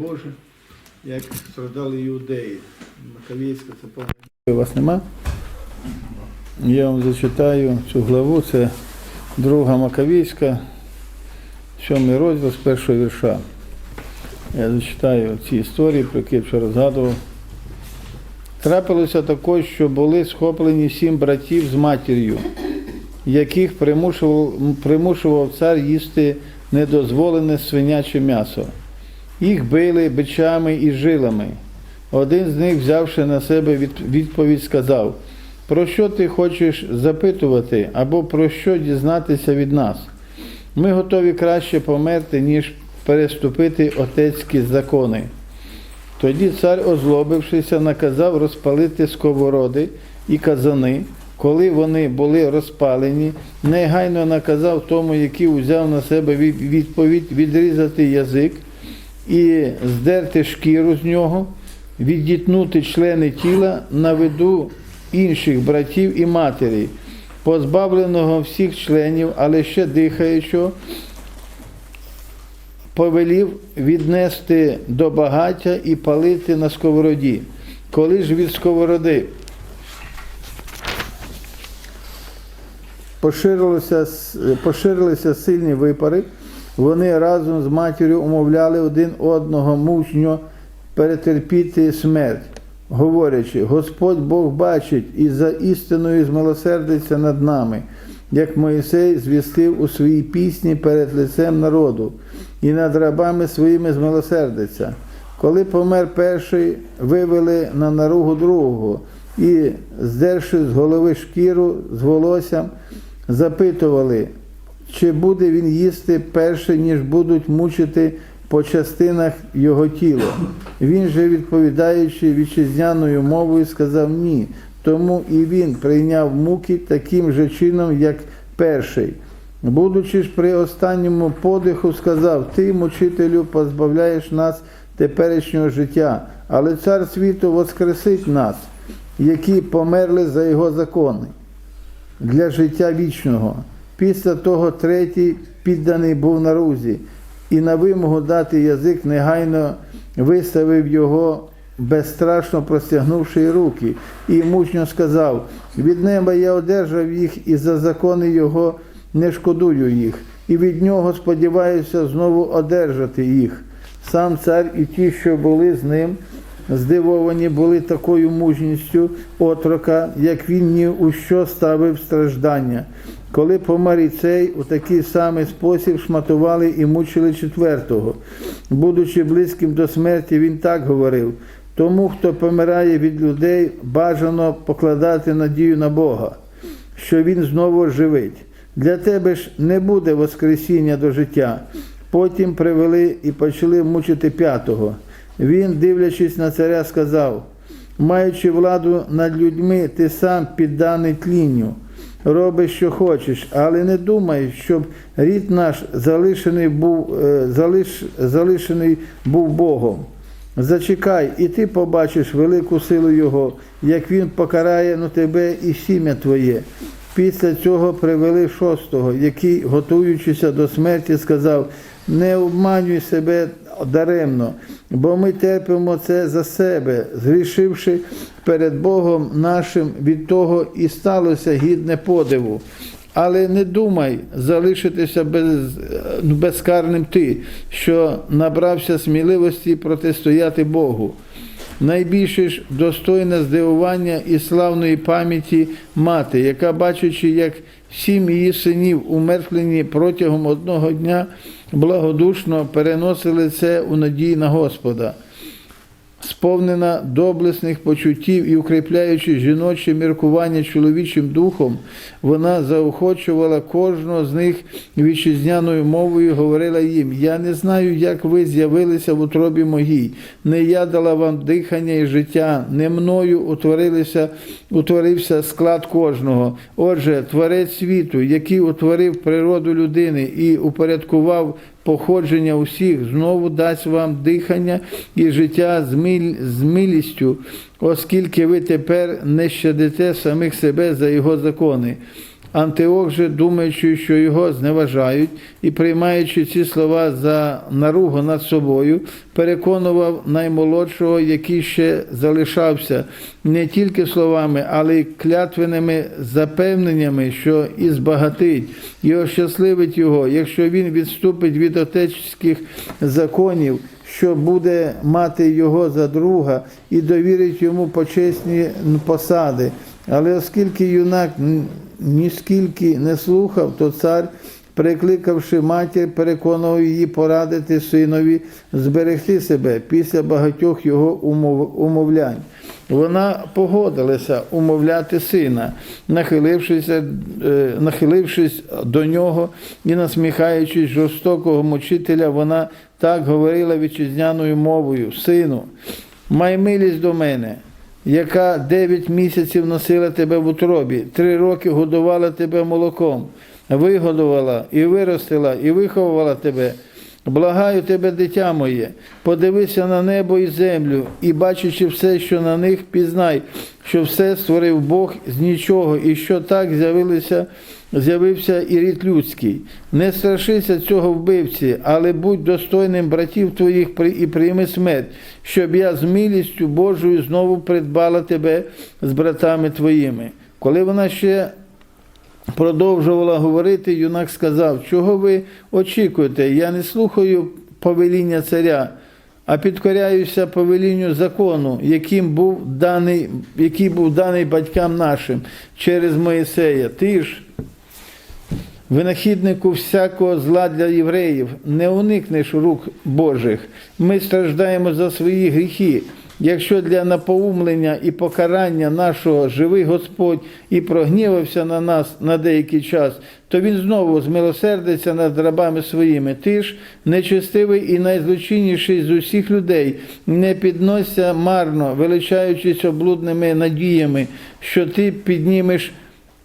Боже, як страждали іудеї. Макавійська це повна. У вас нема? Я вам зачитаю цю главу, це друга Макавійська, сьомий розділ з першого вірша. Я зачитаю ці історії, про які я вчора згадував. Трапилося також, що були схоплені сім братів з матір'ю, яких примушував, примушував цар їсти недозволене свиняче м'ясо. Їх били бичами і жилами. Один з них, взявши на себе відповідь, сказав: Про що ти хочеш запитувати або про що дізнатися від нас? Ми готові краще померти, ніж переступити отецькі закони. Тоді цар, озлобившися, наказав розпалити сковороди і казани. Коли вони були розпалені, негайно наказав тому, який узяв на себе відповідь, відрізати язик і здерти шкіру з нього, віддітнути члени тіла на виду інших братів і матері, позбавленого всіх членів, але ще дихаючого, повелів віднести до багаття і палити на сковороді. Коли ж від сковороди поширилися, поширилися сильні випари, вони разом з матір'ю умовляли один одного мужньо перетерпіти смерть, говорячи, Господь Бог бачить і за істиною змилосердиться над нами, як Моїсей звістив у своїй пісні перед лицем народу, і над рабами своїми змилосердиться. Коли помер перший, вивели на наругу другого і, здерши з голови шкіру з волоссям, запитували, чи буде він їсти перше, ніж будуть мучити по частинах його тіла. Він же, відповідаючи вітчизняною мовою, сказав ні. Тому і він прийняв муки таким же чином, як перший. Будучи ж при останньому подиху, сказав: Ти, мучителю, позбавляєш нас теперішнього життя, але цар світу воскресить нас, які померли за його закони для життя вічного. Після того третій підданий був на рузі, і на вимогу дати язик негайно виставив його, безстрашно простягнувши руки, і мужньо сказав: від неба я одержав їх, і за закони його не шкодую їх, і від нього сподіваюся знову одержати їх. Сам цар і ті, що були з ним, здивовані були такою мужністю отрока, як він ні у що ставив страждання. Коли помер і цей, у такий самий спосіб шматували і мучили четвертого. Будучи близьким до смерті, він так говорив: тому, хто помирає від людей, бажано покладати надію на Бога, що він знову живить. Для тебе ж не буде воскресіння до життя. Потім привели і почали мучити п'ятого. Він, дивлячись на царя, сказав: маючи владу над людьми, ти сам підданий тлінню. Роби, що хочеш, але не думай, щоб рід наш залишений був, е, залиш, залишений був Богом. Зачекай, і ти побачиш велику силу Його, як Він покарає на тебе і сім'я твоє. Після цього привели шостого, який, готуючися до смерті, сказав: не обманюй себе даремно, бо ми терпимо це за себе, згрішивши перед Богом нашим, від того і сталося гідне подиву. Але не думай залишитися без, безкарним ти, що набрався сміливості протистояти Богу. Найбільше ж достойне здивування і славної пам'яті мати, яка, бачачи, як сім її синів умертлені протягом одного дня, благодушно переносили це у надії на Господа. Сповнена доблесних почуттів і укріпляючи жіноче міркування чоловічим духом, вона заохочувала кожного з них вітчизняною мовою, говорила їм: Я не знаю, як ви з'явилися в утробі моїй. Не я дала вам дихання і життя, не мною утворилися, утворився склад кожного. Отже, творець світу, який утворив природу людини і упорядкував походження усіх, знову дасть вам дихання і життя з, миль, з милістю, оскільки ви тепер не щадите самих себе за його закони. Антиох же, думаючи, що його зневажають, і приймаючи ці слова за наругу над собою, переконував наймолодшого, який ще залишався не тільки словами, але й клятвеними запевненнями, що і збагатить, і ощасливить його, якщо він відступить від отечських законів, що буде мати його за друга і довірить йому почесні посади. Але оскільки юнак ніскільки не слухав, то цар, прикликавши матір, переконував її порадити синові зберегти себе після багатьох його умов, умовлянь. Вона погодилася умовляти сина, нахилившись, е, нахилившись до нього і насміхаючись жорстокого мучителя, вона так говорила вітчизняною мовою: Сину, май милість до мене, яка дев'ять місяців носила тебе в утробі, три роки годувала тебе молоком, вигодувала і виростила, і виховувала тебе. Благаю тебе, дитя моє, подивися на небо і землю, і бачачи все, що на них, пізнай, що все створив Бог з нічого, і що так з'явилися, з'явився і рід людський. Не страшися цього вбивці, але будь достойним братів твоїх і прийми смерть, щоб я з милістю Божою знову придбала тебе з братами твоїми. Коли вона ще продовжувала говорити, юнак сказав, чого ви очікуєте? Я не слухаю повеління царя, а підкоряюся повелінню закону, яким був даний, який був даний батькам нашим через Моїсея. Ти ж, винахіднику всякого зла для євреїв, не уникнеш рук Божих. Ми страждаємо за свої гріхи. Якщо для напоумлення і покарання нашого живий Господь і прогнівався на нас на деякий час, то він знову змилосердиться над рабами своїми. Ти ж нечестивий і найзлочинніший з усіх людей, не піднося марно, величаючись облудними надіями, що ти піднімеш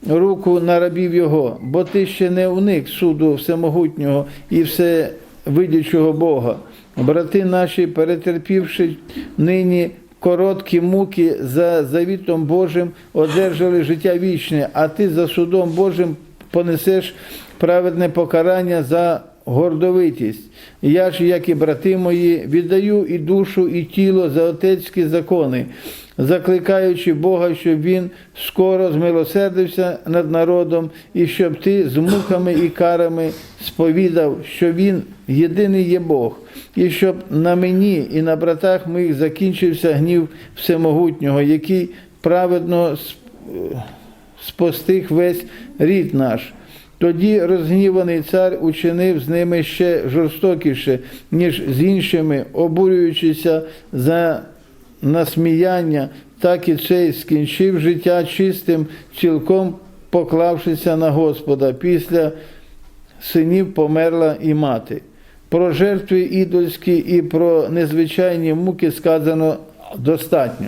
руку на рабів його, бо ти ще не уник суду всемогутнього і всевидячого Бога. Брати наші, перетерпівши нині короткі муки за завітом Божим, одержали життя вічне, а ти за судом Божим понесеш праведне покарання за гордовитість. Я ж, як і брати мої, віддаю і душу, і тіло за отецькі закони, закликаючи Бога, щоб Він скоро змилосердився над народом, і щоб ти з муками і карами сповідав, що Він єдиний є Бог, і щоб на мені і на братах моїх закінчився гнів Всемогутнього, який праведно спостиг весь рід наш. Тоді розгніваний цар учинив з ними ще жорстокіше, ніж з іншими, обурюючися за насміяння, так і цей скінчив життя чистим, цілком поклавшися на Господа. Після синів померла і мати. Про жертви ідольські і про незвичайні муки сказано достатньо.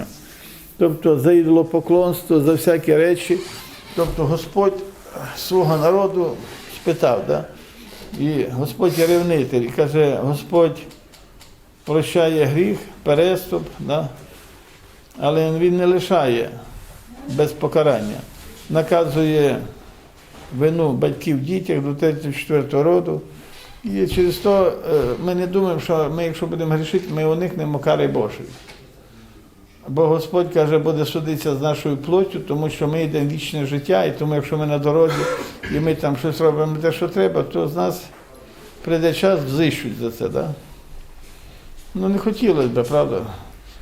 Тобто за ідолопоклонство, за всякі речі. Тобто Господь свого народу спитав, да? і Господь є ревнитель, і каже, Господь прощає гріх, переступ, да? але Він не лишає без покарання. Наказує вину батьків дітях до 34 роду. І через то е, ми не думаємо, що ми, якщо будемо грішити, ми уникнемо кари Божої. Бо Господь каже, буде судитися з нашою плоттю, тому що ми йдемо в вічне життя, і тому якщо ми на дорозі і ми там щось робимо те, що треба, то з нас прийде час, взищуть за це. Да? Ну не хотілося б, правда?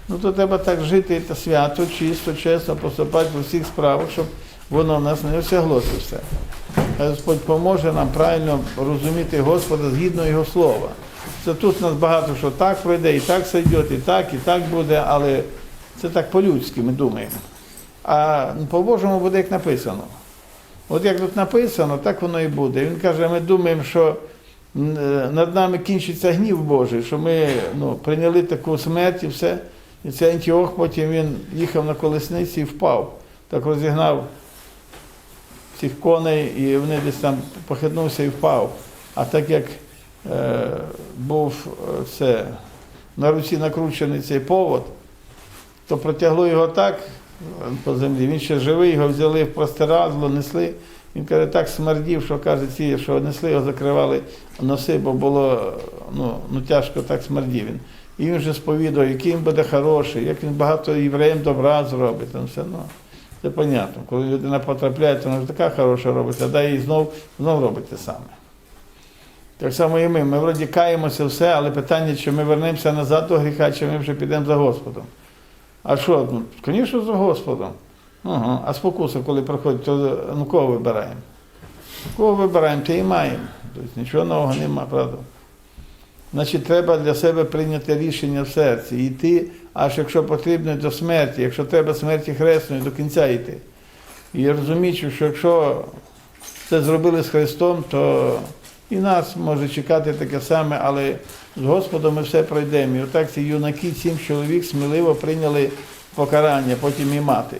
Ну то треба так жити та свято, чисто, чесно поступати в усіх справах, щоб воно нас не осягло це все. Господь поможе нам правильно розуміти Господа згідно Його слова. Це тут нас багато що так пройде, і так сойде, і так, і так буде, але це так по-людськи ми думаємо. А по-божому буде як написано. От як тут написано, так воно і буде. Він каже, ми думаємо, що е, над нами кінчиться гнів Божий, що ми ну, прийняли таку смерть і все. І цей Антіох потім він їхав на колесниці і впав. Так розігнав цих коней, і вони десь там похитнувся і впав. А так як е, був е, це, на руці накручений цей повод, то протягло його так по землі. Він ще живий, його взяли в простирадло, несли Він каже, так смердів, що каже, ці, що несли його, закривали носи, бо було ну, ну, тяжко так смердів він. І він вже сповідав, який він буде хороший, як він багато євреям добра зробить. Там все, ну, це понятно. Коли людина потрапляє, то вона ж така хороша робить, а їй знов, знов робить те саме. Так само і ми. Ми вроді каємося все, але питання, чи ми вернемося назад до гріха, чи ми вже підемо за Господом. А що? Ну, звісно, за Господом. Ага. А спокуса, коли приходить, то ну, кого вибираємо? Кого вибираємо, те і маємо. Тобто нічого нового нема, правда? Значить, треба для себе прийняти рішення в серці, йти, аж якщо потрібно, до смерті, якщо треба смерті хресної, до кінця йти. І розуміючи, що якщо це зробили з Христом, то і нас може чекати таке саме, але з Господом ми все пройдемо. І отак ці юнаки, сім чоловік сміливо прийняли покарання, потім і мати.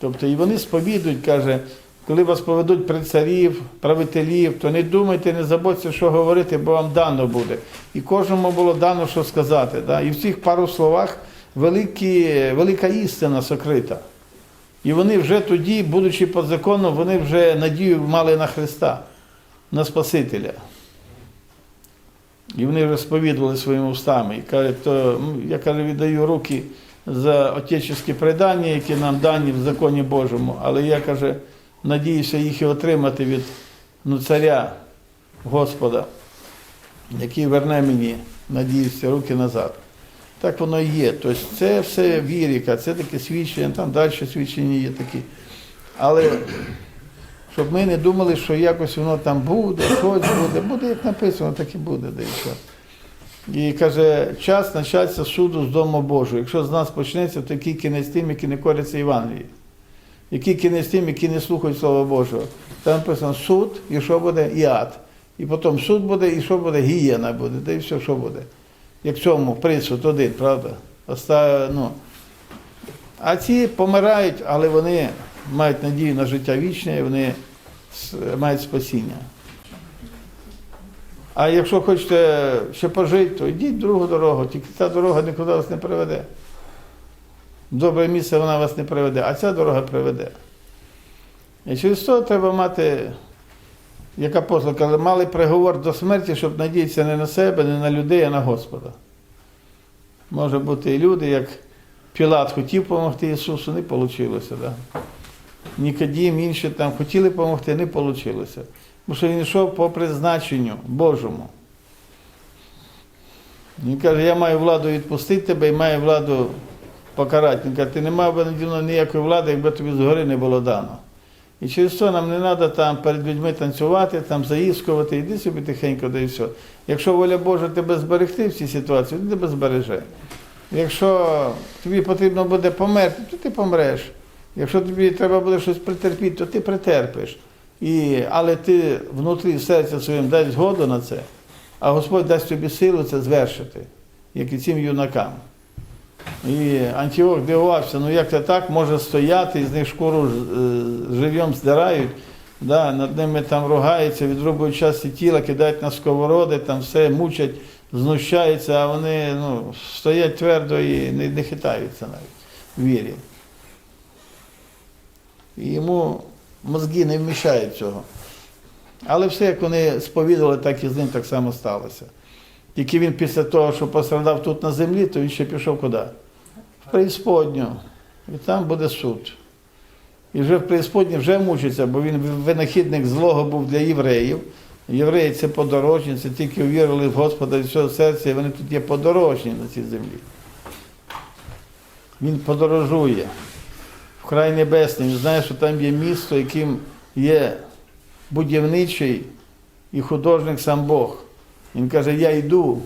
Тобто і вони сповідують, каже, коли вас поведуть при царів, правителів, то не думайте, не забудьте, що говорити, бо вам дано буде. І кожному було дано, що сказати. Да? І в цих пару словах великі, велика істина сокрита. І вони вже тоді, будучи по закону, вони вже надію мали на Христа, на Спасителя. І вони вже сповідували своїми устами. І кажуть, то я каже, віддаю руки за отечеські предання, які нам дані в законі Божому, але я каже, надіюся їх і отримати від ну, царя Господа, який верне мені, надіюся, руки назад. Так воно і є. Тобто це все віріка, це таке свідчення, там далі свідчення є такі. Але щоб ми не думали, що якось воно там буде, щось буде, буде, як написано, так і буде, де і каже, час початься суду з Дому Божого. Якщо з нас почнеться, то який кінець тим, які не коряться Євангелії. Який кінець тим, які не слухають Слова Божого. Там написано суд, і що буде, і ад. І потім суд буде, і що буде, гієна буде, де і все, що буде. Як цьому присуд один, правда? Оста, ну. А ці помирають, але вони мають надію на життя вічне, і вони мають спасіння. А якщо хочете ще пожити, то йдіть другу дорогу, тільки ця дорога нікуди вас не приведе. Добре місце вона вас не приведе, а ця дорога приведе. І через то треба мати, як апостол каже, мали приговор до смерті, щоб надіятися не на себе, не на людей, а на Господа. Може бути і люди, як Пілат хотів допомогти Ісусу, не вийшло. Да? Нікодім, інші там хотіли допомогти, не вийшло. Бо що він йшов по призначенню Божому. Він каже, я маю владу відпустити тебе і маю владу покарати. Він каже, ти не мав би наді мною ніякої влади, якби тобі згори не було дано. І через це нам не треба там перед людьми танцювати, там заіскувати, йди собі тихенько, да і все. Якщо воля Божа тебе зберегти в цій ситуації, він тебе збереже. Якщо тобі потрібно буде померти, то ти помреш. Якщо тобі треба буде щось притерпіти, то ти притерпиш. І, але ти внутрі серця своїм дай згоду на це, а Господь дасть тобі силу це звершити, як і цим юнакам. І Антіох дивувався, ну як це так може стояти, і з них шкуру е, живьом здирають, да, над ними там ругаються, відрубують часті тіла, кидають на сковороди, там все мучать, знущаються, а вони ну, стоять твердо і не, не хитаються навіть в вірі. І йому мозги не вміщають цього. Але все, як вони сповідували, так і з ним так само сталося. Тільки він після того, що пострадав тут на землі, то він ще пішов куди? В преісподню. І там буде суд. І вже в преісподні вже мучиться, бо він винахідник злого був для євреїв. Євреї це подорожні, це тільки увірили в Господа від всього серця, і вони тут є подорожні на цій землі. Він подорожує в край небесний. Він знає, що там є місто, яким є будівничий і художник сам Бог. Він каже, я йду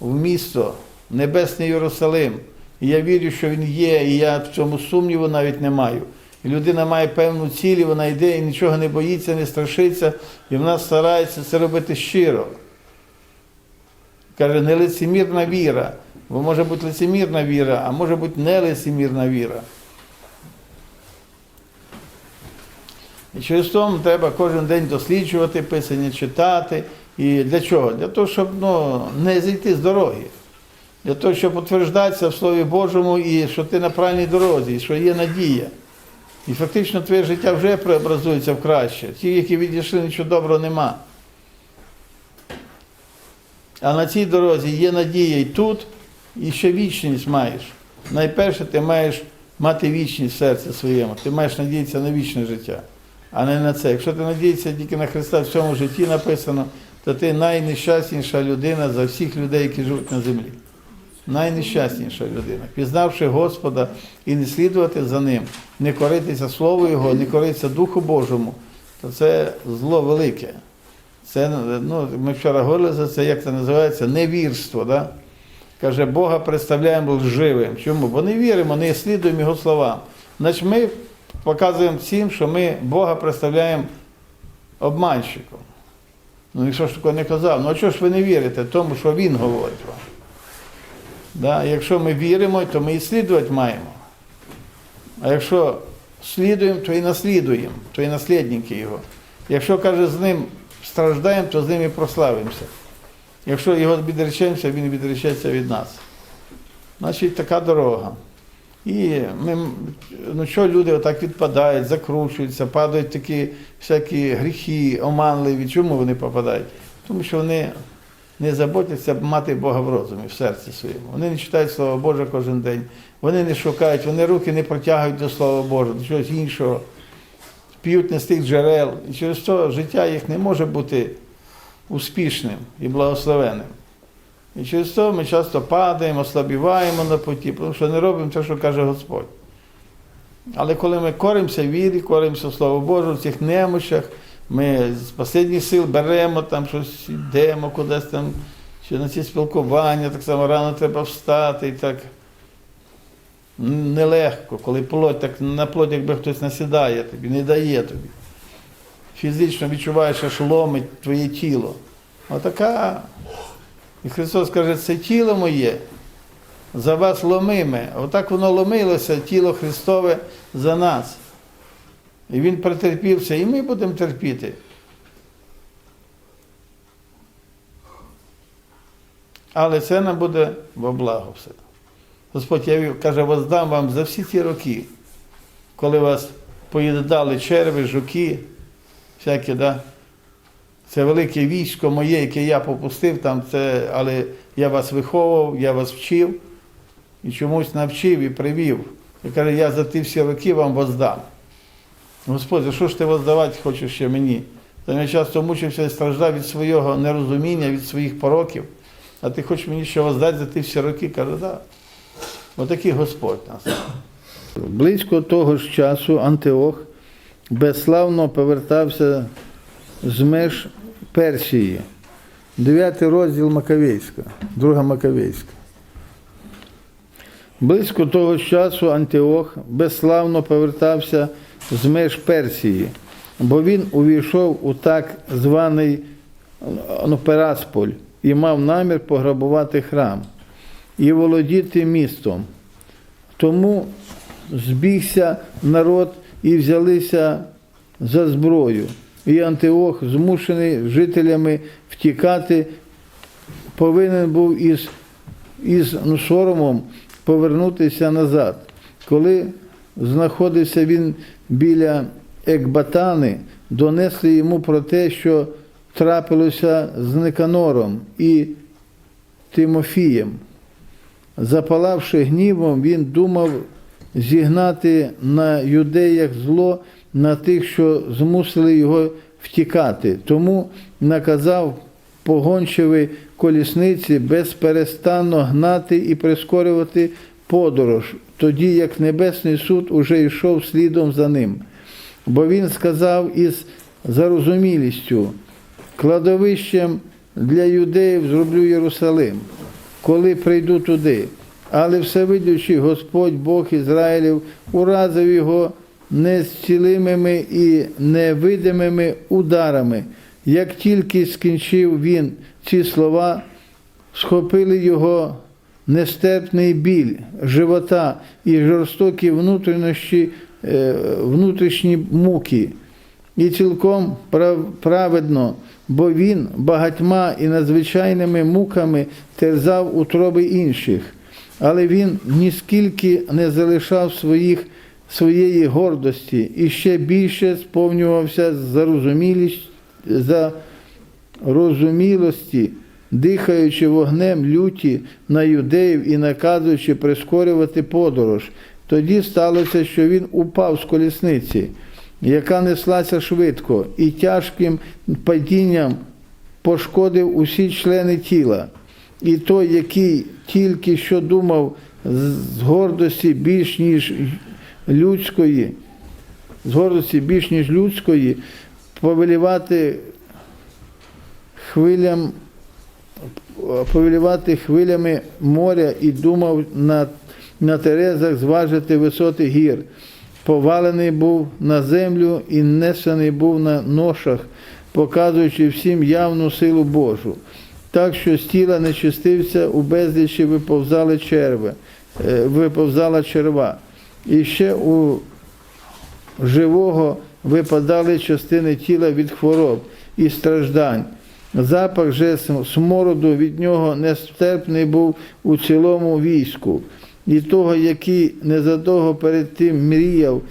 в місто, в небесний Єрусалим. І я вірю, що він є, і я в цьому сумніву навіть не маю. І людина має певну ціль, і вона йде і нічого не боїться, не страшиться, і вона старається це робити щиро. Каже, не лицемірна віра, бо може бути лицемірна віра, а може бути не лицемірна віра. І через тому треба кожен день досліджувати писання, читати. І для чого? Для того, щоб ну, не зійти з дороги. Для того, щоб утверждатися в Слові Божому і що ти на правильній дорозі, і що є надія. І фактично твоє життя вже преобразується в краще. Ті, які відійшли, нічого доброго нема. А на цій дорозі є надія і тут, і ще вічність маєш. Найперше, ти маєш мати вічність в серці своєму. Ти маєш надіятися на вічне життя, а не на це. Якщо ти надієшся тільки на Христа в цьому житті написано, то ти найнещасніша людина за всіх людей, які живуть на землі. Найнещасніша людина. Пізнавши Господа і не слідувати за Ним, не коритися Слову Його, не коритися Духу Божому, то це зло велике. Це, ну, ми вчора говорили за це, як це називається, невірство. Да? Каже, Бога представляємо лживим. Чому? Бо не віримо, не слідуємо Його словам. Значить, ми показуємо всім, що ми Бога представляємо обманщиком. Ну, якщо ж такого не казав, ну а чого ж ви не вірите тому, що Він говорить вам? Да? Якщо ми віримо, то ми і слідувати маємо. А якщо слідуємо, то і наслідуємо, то і наслідники Його. Якщо, каже, з ним страждаємо, то з ним і прославимося. Якщо його відречемося, він відречеться від нас. Значить, така дорога. І ми, ну що люди отак відпадають, закручуються, падають такі всякі гріхи, оманливі. Чому вони попадають? Тому що вони не заботяться мати Бога в розумі, в серці своєму. Вони не читають Слово Боже кожен день, вони не шукають, вони руки не протягують до Слова Божого, до чогось іншого, п'ють не з тих джерел. І через то життя їх не може бути успішним і благословенним. І через то ми часто падаємо, ослабіваємо на путі, тому що не робимо те, що каже Господь. Але коли ми коримося вірі, коримося в Слово Боже, в цих немощах, ми з останніх сил беремо там щось, йдемо кудись там, чи на ці спілкування, так само рано треба встати і так. Нелегко, коли плоть, так на плоть, якби хтось насідає тобі, не дає тобі. Фізично відчуваєш, аж ломить твоє тіло. Отака. І Христос каже, це тіло моє, за вас ломиме. Отак воно ломилося, тіло Христове за нас. І Він претерпівся, і ми будемо терпіти. Але це нам буде во благо все. Господь я каже, воздам вам за всі ті роки, коли вас поїдали черви, жуки, всякі, да? Це велике військо моє, яке я попустив там, це, але я вас виховував, я вас вчив і чомусь навчив і привів. І каже, я за ті всі роки вам воздам. Господь, що ж ти воздавати хочеш ще мені? Та я часто мучився і страждав від свого нерозуміння, від своїх пороків. А ти хочеш мені ще воздати за ті всі роки? Каже, так. Да. Отакий Господь нас. Близько того ж часу Антиох безславно повертався з меж Персії. Дев'ятий розділ Макавейська, друга Макавейська. Близько того часу Антиох безславно повертався з меж Персії, бо він увійшов у так званий ну, Перасполь і мав намір пограбувати храм і володіти містом. Тому збігся народ і взялися за зброю. І Антиох, змушений жителями втікати, повинен був із, із соромом повернутися назад. Коли знаходився він біля Екбатани, донесли йому про те, що трапилося з Никанором і Тимофієм. Запалавши гнівом, він думав зігнати на юдеях зло на тих, що змусили його втікати. Тому наказав погончеві колісниці безперестанно гнати і прискорювати подорож, тоді як Небесний суд уже йшов слідом за ним. Бо він сказав із зарозумілістю, кладовищем для юдеїв зроблю Єрусалим, коли прийду туди. Але всевидючий Господь Бог Ізраїлів уразив його незцілимими і невидимими ударами. Як тільки скінчив він ці слова, схопили його нестерпний біль живота і жорстокі внутрішні, е, внутрішні муки, і цілком праведно, бо він багатьма і надзвичайними муками терзав утроби інших. Але він ніскільки не залишав своїх своєї гордості і ще більше сповнювався зарозумілість, зарозумілості, дихаючи вогнем люті на юдеїв і наказуючи прискорювати подорож. Тоді сталося, що він упав з колісниці, яка неслася швидко, і тяжким падінням пошкодив усі члени тіла. І той, який тільки що думав з гордості більш ніж людської, з гордості більш ніж людської, повелівати хвилям, повелівати хвилями моря і думав на, на терезах зважити висоти гір. Повалений був на землю і несений був на ношах, показуючи всім явну силу Божу. Так що з тіла нечистивця у безлічі виповзали черви, е, виповзала черва. І ще у живого випадали частини тіла від хвороб і страждань. Запах же смороду від нього нестерпний був у цілому війську. І того, який незадовго перед тим мріяв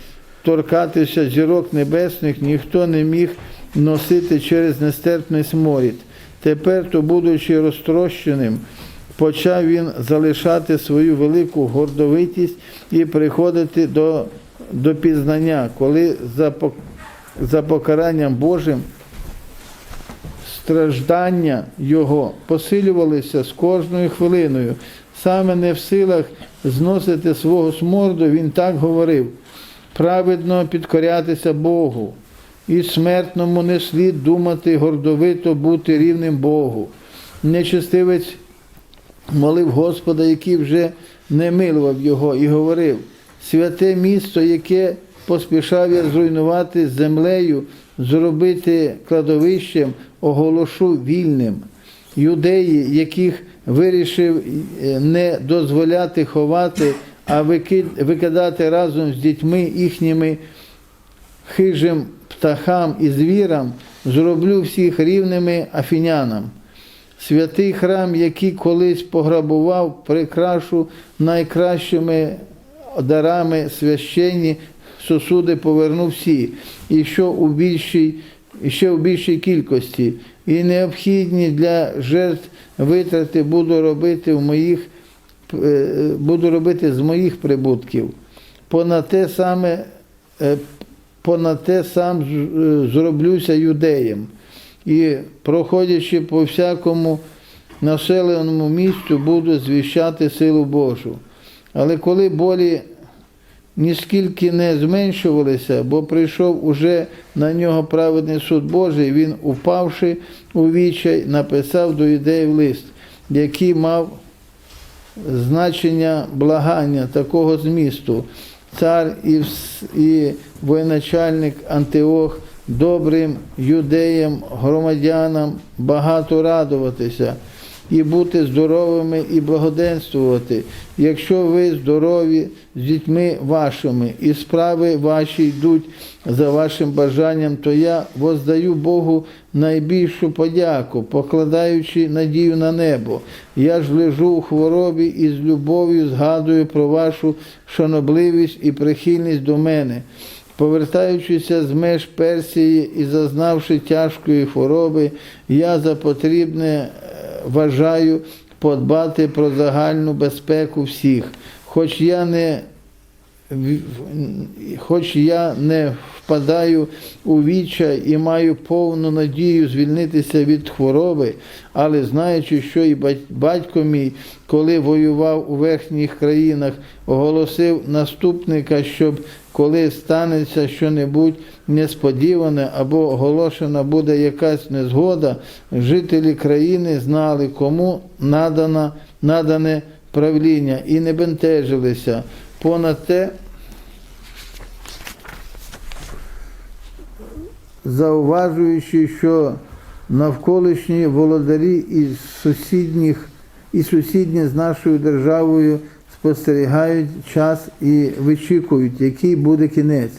торкатися зірок небесних, ніхто не міг носити через нестерпний сморід. Тепер, то, будучи розтрощеним, почав він залишати свою велику гордовитість і приходити до, до пізнання, коли за, за покаранням Божим страждання його посилювалися з кожною хвилиною. Саме не в силах зносити свого сморду, він так говорив: праведно підкорятися Богу, і смертному не слід думати гордовито бути рівним Богу. Нечестивець молив Господа, який вже не милував його, і говорив: святе місто, яке поспішав я зруйнувати землею, зробити кладовищем, оголошу вільним. Юдеї, яких вирішив е, не дозволяти ховати, а викидати разом з дітьми їхніми хижим птахам і звірам, зроблю всіх рівними афінянам. Святий храм, який колись пограбував, прикрашу найкращими дарами священні сосуди поверну всі, і що у більшій, ще у більшій кількості, і необхідні для жертв витрати буду робити в моїх, е, буду робити з моїх прибутків. Понад те саме, е, понад те сам е, зроблюся юдеєм. І проходячи по всякому населеному місцю, буду звіщати силу Божу. Але коли болі ніскільки не зменшувалися, бо прийшов уже на нього праведний суд Божий, він, упавши у вічай, написав до юдеїв лист, який мав значення благання такого змісту. Цар і, і воєначальник Антиох добрим юдеям, громадянам багато радуватися і бути здоровими і благоденствувати, якщо ви здорові з дітьми вашими, і справи ваші йдуть за вашим бажанням, то я воздаю Богу найбільшу подяку, покладаючи надію на небо. Я ж лежу у хворобі і з любов'ю згадую про вашу шанобливість і прихильність до мене. Повертаючися з меж Персії і зазнавши тяжкої хвороби, я за потрібне е, вважаю подбати про загальну безпеку всіх. Хоч я не хоч я не впадаю у відчай і маю повну надію звільнитися від хвороби, але знаючи, що і батько мій, коли воював у верхніх країнах, оголосив наступника, щоб коли станеться щонебудь несподіване або оголошена буде якась незгода, жителі країни знали, кому надана, надане правління і не бентежилися. Понад те, зауважуючи, що навколишні володарі із сусідніх і сусідні з нашою державою спостерігають час і вичікують, який буде кінець.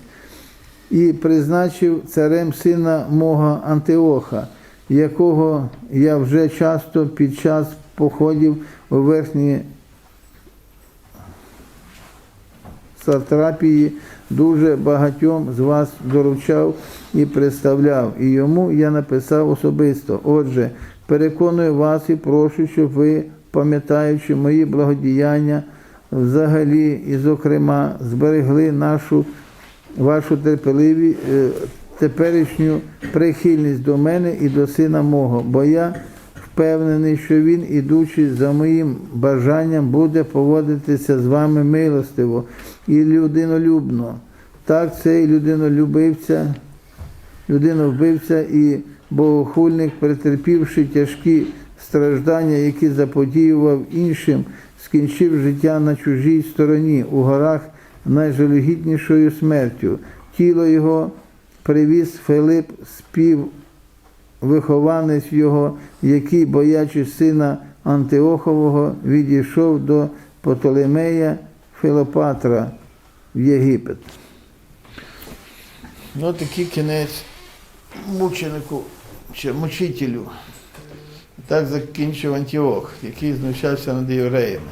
І призначив царем сина мого Антиоха, якого я вже часто під час походів у верхні сатрапії дуже багатьом з вас доручав і представляв, і йому я написав особисто. Отже, переконую вас і прошу, щоб ви, пам'ятаючи мої благодіяння, взагалі і, зокрема, зберегли нашу вашу терпеливі, е, теперішню прихильність до мене і до сина мого, бо я впевнений, що він, ідучи за моїм бажанням, буде поводитися з вами милостиво і людинолюбно. Так цей людинолюбивця, людиновбивця і богохульник, претерпівши тяжкі страждання, які заподіював іншим, скінчив життя на чужій стороні у горах найжалюгіднішою смертю. Тіло його привіз Филип спів вихованець його, який, боячись сина Антиохового, відійшов до Птолемея Филопатра в Єгипет. Ну, такий кінець мученику чи мучителю. Так закінчив Антіох, який знущався над євреями.